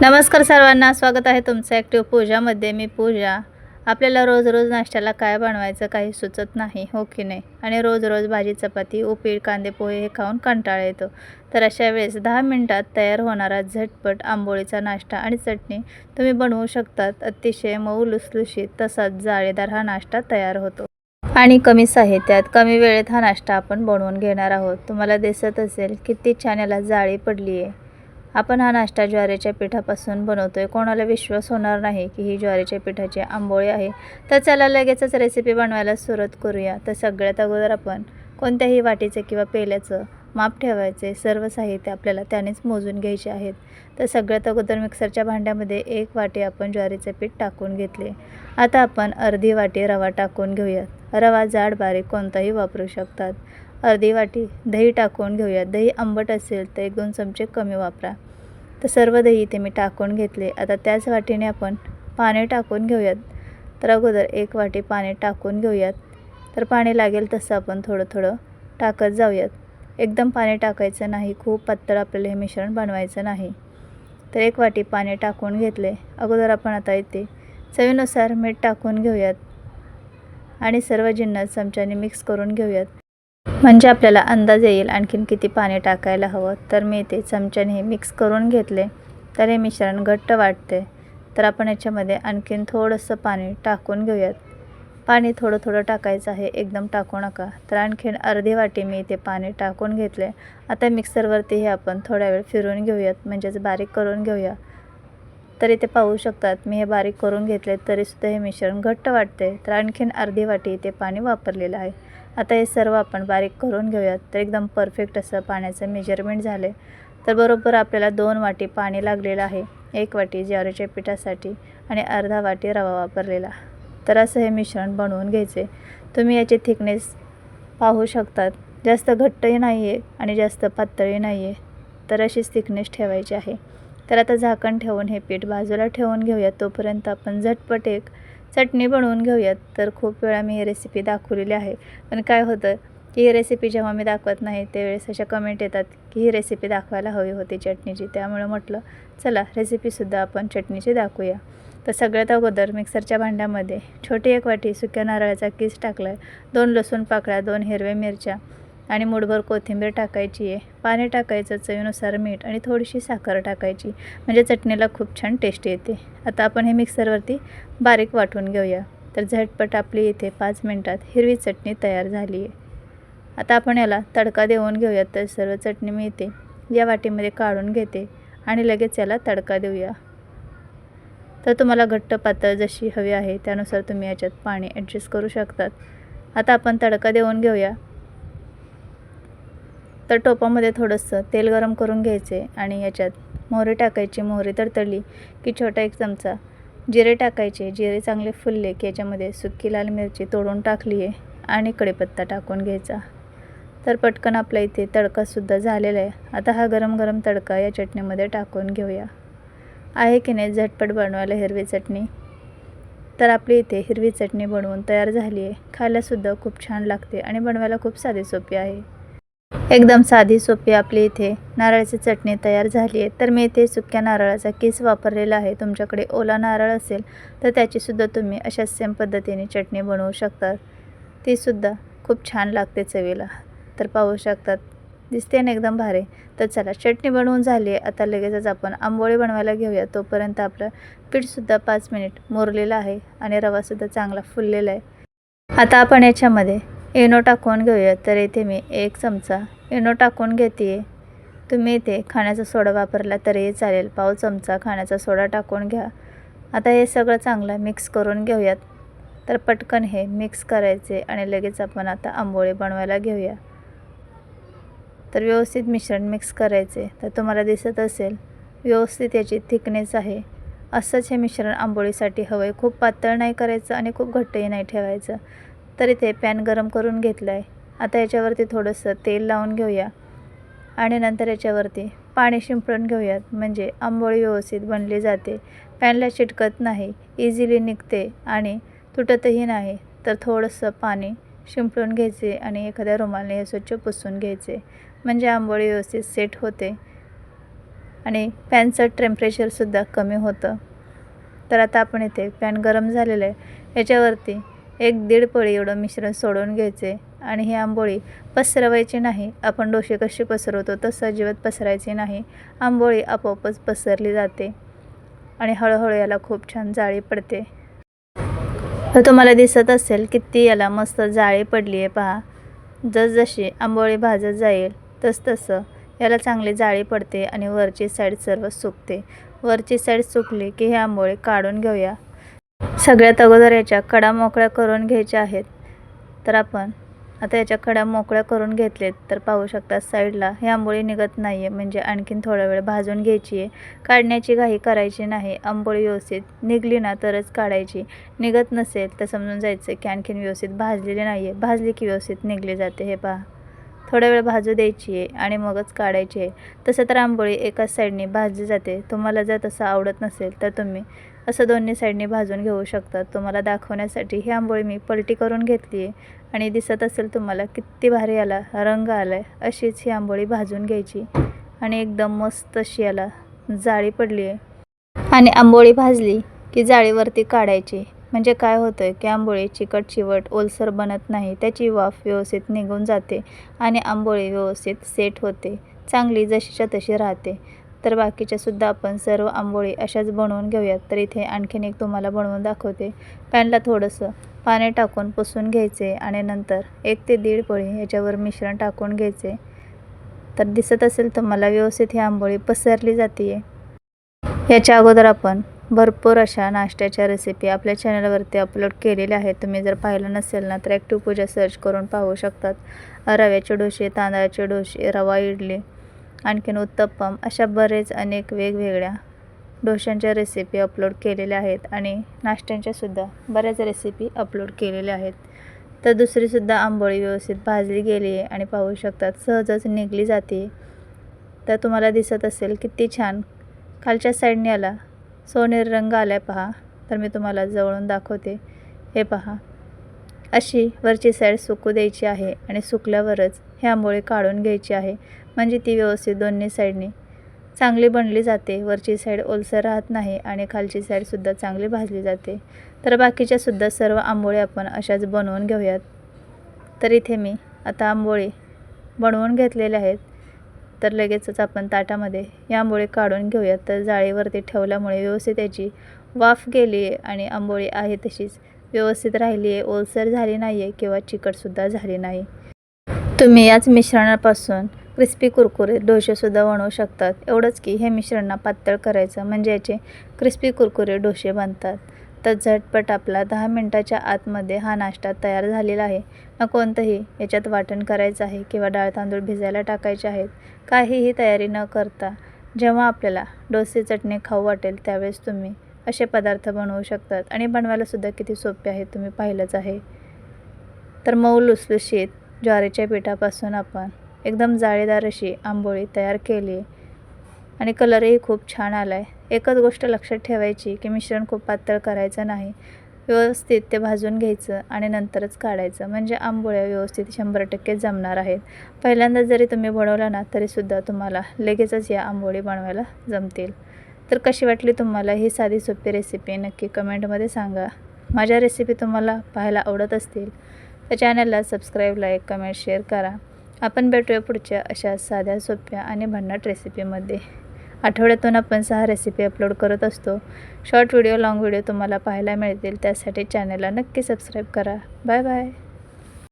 नमस्कार सर्वांना स्वागत आहे तुमचं ॲक्टिव्ह पूजामध्ये मी पूजा. आपल्याला रोज रोज नाश्त्याला काय बनवायचं काही सुचत नाही हो की नाही? आणि रोज रोज भाजी चपाती उपीट कांदे पोहे हे खाऊन कंटाळा येतो. तर अशा वेळेस दहा मिनटात तयार होणारा झटपट आंबोळीचा नाश्ता आणि चटणी तुम्ही बनवू शकतात. अतिशय मऊ लुसलुशीत तसाच जाळीदार हा नाश्ता तयार होतो. आणि कमी साहित्यात कमी वेळेत हा नाश्ता आपण बनवून घेणार आहोत. तुम्हाला दिसत असेल किती छान याला जाळी पडली आहे आपण हा नाश्ता ज्वारीच्या पिठापासून बनवतो आहे कोणाला विश्वास होणार नाही की ही ज्वारीच्या पिठाची आंबोळी आहे. तर चला लगेचच रेसिपी बनवायला सुरुवात करूया. तर सगळ्यात अगोदर आपण कोणत्याही वाटीचं किंवा पेल्याचं माप ठेवायचे. सर्व साहित्य आपल्याला त्यानेच मोजून घ्यायचे आहेत. तर सगळ्यात अगोदर मिक्सरच्या भांड्यामध्ये एक वाटी आपण ज्वारीचे पीठ टाकून घेतले. आता आपण अर्धी वाटी रवा टाकून घेऊयात. रवा जाड बारीक कोणताही वापरू शकतात. अर्धी वाटी दही टाकून घेऊयात दही आंबट असेल तर एक दोन चमचे कमी वापरा. तर सर्व दही इथे मी टाकून घेतले. आता त्याच वाटीने आपण पाणी टाकून घेऊयात. तर अगोदर एक वाटी पाणी टाकून घेऊयात. तर पाणी लागेल तसं आपण थोडं थोडं टाकत जाऊयात. एकदम पाणी टाकायचं नाही. खूप पातळ आपल्याला हे मिश्रण बनवायचं नाही. तर एक वाटी पाणी टाकून घेतले. अगोदर आपण आता इथे चवीनुसार मीठ टाकून घेऊयात. आणि सर्व जिन्नस चमच्याने मिक्स करून घेऊयात. म्हणजे आपल्याला अंदाज येईल आणखीन किती पाणी टाकायला हवं. तर मी ते चमच्याने हे मिक्स करून घेतले. तर हे मिश्रण घट्ट वाटते. तर आपण याच्यामध्ये आणखीन थोडंसं पाणी टाकून घेऊयात. पाणी थोडं थोडं टाकायचं आहे. एकदम टाकू नका. तर आणखीन अर्धी वाटी मी इथे पाणी टाकून घेतले. आता मिक्सरवरती हे आपण थोड्या वेळ फिरून घेऊयात. म्हणजेच बारीक करून घेऊया. तर इथे पाहू शकतात. मी हे बारीक करून घेतले तरीसुद्धा हे मिश्रण घट्ट वाटते. तर आणखीन अर्धी वाटी इथे पाणी वापरलेलं आहे. आता हे सर्व आपण बारीक करून घेऊयात. तर एकदम परफेक्ट असं पाण्याचं मेजरमेंट झाले तर बरोबर आपल्याला दोन वाटी पाणी लागलेलं आहे. एक वाटी ज्वारीच्या पिठासाठी आणि अर्धा वाटी रवा वापरलेला. तर असं हे मिश्रण बनवून घ्यायचे तुम्ही याची थिकनेस पाहू शकतात. जास्त घट्टही नाही आहे आणि जास्त पातळही नाही आहे तर अशीच थिकनेस ठेवायची आहे. तर आता झाकण ठेवून हे पीठ बाजूला ठेवून घेऊयात तोपर्यंत आपण झटपट एक चटणी बनवून घेऊयात. तर खूप वेळा मी ही रेसिपी दाखवलेली आहे. पण काय होतं की ही रेसिपी जेव्हा मी दाखवत नाही त्यावेळेस अशा कमेंट येतात की ही रेसिपी दाखवायला हवी होती चटणीची. त्यामुळे म्हटलं चला रेसिपीसुद्धा आपण चटणीची दाखवूया. तर सगळ्यात अगोदर मिक्सरच्या भांड्यामध्ये छोटी एक वाटी सुक्या नारळाचा किस टाकला आहे दोन लसूण पाकळ्या दोन हिरव्या मिरच्या आणि मुठभर कोथिंबीर टाकायची आहे. पाणी टाकायचं चवीनुसार मीठ आणि थोडीशी साखर टाकायची. म्हणजे चटणीला खूप छान टेस्ट येते. आता आपण हे मिक्सरवरती बारीक वाटून घेऊया. तर झटपट आपली इथे पाच मिनटात हिरवी चटणी तयार झाली आहे. आता आपण याला तडका देऊन घेऊया तर सर्व चटणी मी इथे या वाटीमध्ये काढून घेते आणि लगेच याला तडका देऊया. तर तुम्हाला घट्ट पातळ जशी हवी आहे त्यानुसार तुम्ही याच्यात पाणी ॲडजस्ट करू शकतात. आता आपण तडका देऊन घेऊया. तर टोपामध्ये थोडंसं तेल गरम करून घ्यायचे आणि याच्यात मोहरी टाकायची मोहरी तर तळली की छोटा एक चमचा जिरे टाकायचे. जिरे चांगले फुलले की याच्यामध्ये सुकी लाल मिरची तोडून टाकली आहे आणि कढीपत्ता टाकून घ्यायचा. तर पटकन आपल्या इथे तडकासुद्धा झालेला आहे. आता हा गरम गरम तडका या चटणीमध्ये टाकून घेऊया. आहे की नाही झटपट बनवायला हिरवी चटणी? तर आपली इथे हिरवी चटणी बनवून तयार झाली आहे. खायलासुद्धा खूप छान लागते आणि बनवायला खूप साधी सोपी आहे. एकदम साधी सोपी आपली इथे. नारळाची चटणी तयार झाली आहे. तर मी इथे सुक्या नारळाचा किस वापरलेला आहे. तुमच्याकडे ओला नारळ असेल तर त्याचीसुद्धा तुम्ही अशा सेम पद्धतीने चटणी बनवू शकता. तीसुद्धा खूप छान लागते चवीला. तर पाहू शकतात. दिसते ना एकदम भारी. तर चला चटणी बनवून झाली आहे. आता लगेचच आपण आंबोळी बनवायला घेऊया. तोपर्यंत आपलं पीठसुद्धा पाच मिनिट मोरलेलं आहे आणि रवासुद्धा चांगला फुललेला आहे. आता आपण याच्यामध्ये इनो टाकून घेऊया. तर इथे मी एक चमचा इनो टाकून घेते. तुम्ही इथे खाण्याचा सोडा वापरला तरीही चालेल. पाव चमचा खाण्याचा सोडा टाकून घ्या. आता हे सगळं चांगलं मिक्स करून घेऊयात. तर पटकन हे मिक्स करायचे आणि लगेच आपण आता आंबोळी बनवायला घेऊया. तर व्यवस्थित मिश्रण मिक्स करायचे. तर तुम्हाला दिसत असेल व्यवस्थित याची थिकनेस आहे. असंच हे मिश्रण आंबोळीसाठी हवं आहे खूप पातळ नाही करायचं आणि खूप घट्टही नाही ठेवायचं. तर इथे पॅन गरम करून घेतलं आहे आता याच्यावरती थोडंसं तेल लावून घेऊया. आणि नंतर याच्यावरती पाणी शिंपडून घेऊयात. म्हणजे आंबोळी व्यवस्थित बनली जाते. पॅनला चिटकत नाही. इझिली निघते आणि तुटतही नाही. तर थोडंसं पाणी शिंपडून घ्यायचे आणि एखाद्या रुमालने हे स्वच्छ पुसून घ्यायचे. म्हणजे आंबोळी व्यवस्थित सेट होते. आणि पॅनचं टेम्परेचरसुद्धा कमी होतं. तर आता आपण इथे पॅन गरम झालेलं आहे. याच्यावरती एक दीड पळी एवढं मिश्रण सोडून घ्यायचे आणि ही आंबोळी पसरवायची नाही. आपण डोसे कशी पसरवतो तसं अजिबात पसरायची नाही. आंबोळी आपोआपच पसरली जाते आणि हळूहळू याला खूप छान जाळी पडते. तर तुम्हाला दिसत असेल किती याला मस्त जाळी पडली आहे पहा. जसजशी आंबोळी भाजत जाईल तसतसं याला चांगली जाळी पडते आणि वरची साईड सर्व सुकते. वरची साईड सुकली की हे आंबोळी काढून घेऊया. सगळ्यात अगोदर याच्या कडा मोकळ्या करून घ्यायच्या आहेत. तर आपण आता याच्या कडा मोकळ्या करून घेतलेत तर पाहू शकता साईडला ही आंबोळी निघत नाही आहे म्हणजे आणखीन थोडा वेळ भाजून घ्यायची आहे काढण्याची घाई करायची नाही आंबोळी व्यवस्थित निघली ना तरच काढायची. निघत नसेल तर समजून जायचं की आणखीन व्यवस्थित भाजलेली नाही आहे भाजली की व्यवस्थित निघली जाते हे पहा. थोडा वेळ भाजू द्यायची आहे आणि मगच काढायची. आहे तसं तर आंबोळी एकाच साईडने भाजली जाते. तुम्हाला जर तसं आवडत नसेल तर तुम्ही असं दोन्ही साईडने भाजून घेऊ शकता. तुम्हाला दाखवण्यासाठी ही आंबोळी मी पलटी करून घेतली आहे. आणि दिसत असेल तुम्हाला किती भारी आला रंग आला आहे अशीच ही आंबोळी भाजून घ्यायची. आणि एकदम मस्त अशी याला जाळी पडली आहे. आणि आंबोळी भाजली की जाळीवरती काढायची. म्हणजे काय होतं आहे की आंबोळी चिकट चिवट ओलसर बनत नाही त्याची वाफ व्यवस्थित निघून जाते आणि आंबोळी व्यवस्थित सेट होते चांगली जशीच्या तशी राहते. तर बाकीच्यासुद्धा आपण सर्व आंबोळी अशाच बनवून घेऊयात. तर इथे आणखीन एक तुम्हाला बनवून दाखवते. पॅनला थोडंसं पाणी टाकून पुसून घ्यायचे आणि नंतर एक ते दीड पळी याच्यावर मिश्रण टाकून घ्यायचे. तर दिसत असेल तुम्हाला व्यवस्थित ही आंबोळी पसरली जाते याच्या अगोदर आपण भरपूर अशा नाश्त्याच्या रेसिपी आपल्या चॅनलवरती अपलोड केलेल्या आहेत. तुम्ही जर पाहिलं नसेल ना तर ॲक्टिव्ह पूजा सर्च करून पाहू शकतात. रव्याचे डोसे तांदळाचे डोसे रवा इडली आणखीन उत्तप्पम अशा बरेच अनेक वेगवेगळ्या डोशांच्या रेसिपी अपलोड केलेल्या आहेत आणि नाश्त्यांच्यासुद्धा बऱ्याच रेसिपी अपलोड केलेल्या आहेत. तर दुसरीसुद्धा आंबोळी व्यवस्थित भाजली गेली आहे आणि पाहू शकतात सहजच निघली जाते. तर तुम्हाला दिसत असेल किती छान. खालच्या साईडने आला. सोनेरी रंग आला आहे पहा. तर मी तुम्हाला जवळून दाखवते. हे पहा. अशी वरची साईड सुकू द्यायची आहे आणि सुकल्यावरच हे आंबोळी काढून घ्यायची आहे. म्हणजे ती व्यवस्थित दोन्ही साईडने चांगली बनली जाते. वरची साईड ओलसर राहत नाही आणि खालची साईडसुद्धा चांगली भाजली जाते. तर बाकीच्यासुद्धा सर्व आंबोळी आपण अशाच बनवून घेऊयात. तर इथे मी आता आंबोळी बनवून घेतलेल्या आहेत. तर लगेचच आपण ताटामध्ये यामुळे काढून घेऊयात. तर जाळीवरती ठेवल्यामुळे व्यवस्थित याची वाफ गेली आहे आणि आंबोळी आहे तशीच. व्यवस्थित राहिली आहे. ओलसर झाली नाही आहे किंवा चिकटसुद्धा झाली नाही. तुम्ही याच मिश्रणापासून क्रिस्पी कुरकुरे डोसेसुद्धा बनवू शकतात. एवढंच की हे मिश्रण पातळ करायचं म्हणजे याचे क्रिस्पी कुरकुरे डोसे बनतात. तर झटपट आपला दहा मिनटाच्या आतमध्ये हा नाश्ता तयार झालेला आहे. ना कोणतंही याच्यात वाटण करायचं आहे किंवा डाळ तांदूळ भिजायला टाकायचे आहेत काहीही तयारी न करता जेव्हा आपल्याला डोसे चटणी खाऊ वाटेल त्यावेळेस तुम्ही असे पदार्थ बनवू शकतात. आणि बनवायलासुद्धा किती सोपे आहे तुम्ही पाहिलंच आहे. तर मऊ लुसलुशीत ज्वारीच्या पिठापासून आपण एकदम जाळीदार अशी आंबोळी तयार केली. आणि कलरही खूप छान आला आहे एकच गोष्ट लक्षात ठेवायची की मिश्रण खूप पातळ करायचं नाही. व्यवस्थित ते भाजून घ्यायचं आणि नंतरच काढायचं. म्हणजे आंबोळ्या व्यवस्थित शंभर टक्के जमणार आहेत. पहिल्यांदा जरी तुम्ही बनवलं ना तरीसुद्धा तुम्हाला लगेचच या आंबोळी बनवायला जमतील. तर कशी वाटली तुम्हाला ही साधी सोपी रेसिपी नक्की कमेंटमध्ये सांगा. माझ्या रेसिपी तुम्हाला पाहायला आवडत असतील तर चॅनलला सबस्क्राईब लाईक कमेंट शेअर करा. आपण भेटूया पुढच्या अशा साध्या सोप्या आणि भन्नाट रेसिपीमध्ये आठवड्यातून आपण सहा रेसिपी अपलोड करत असतो. शॉर्ट व्हिडिओ लाँग व्हिडिओ तुम्हाला पाहायला मिळतील. त्यासाठी चॅनलला नक्की सबस्क्राईब करा. Bye bye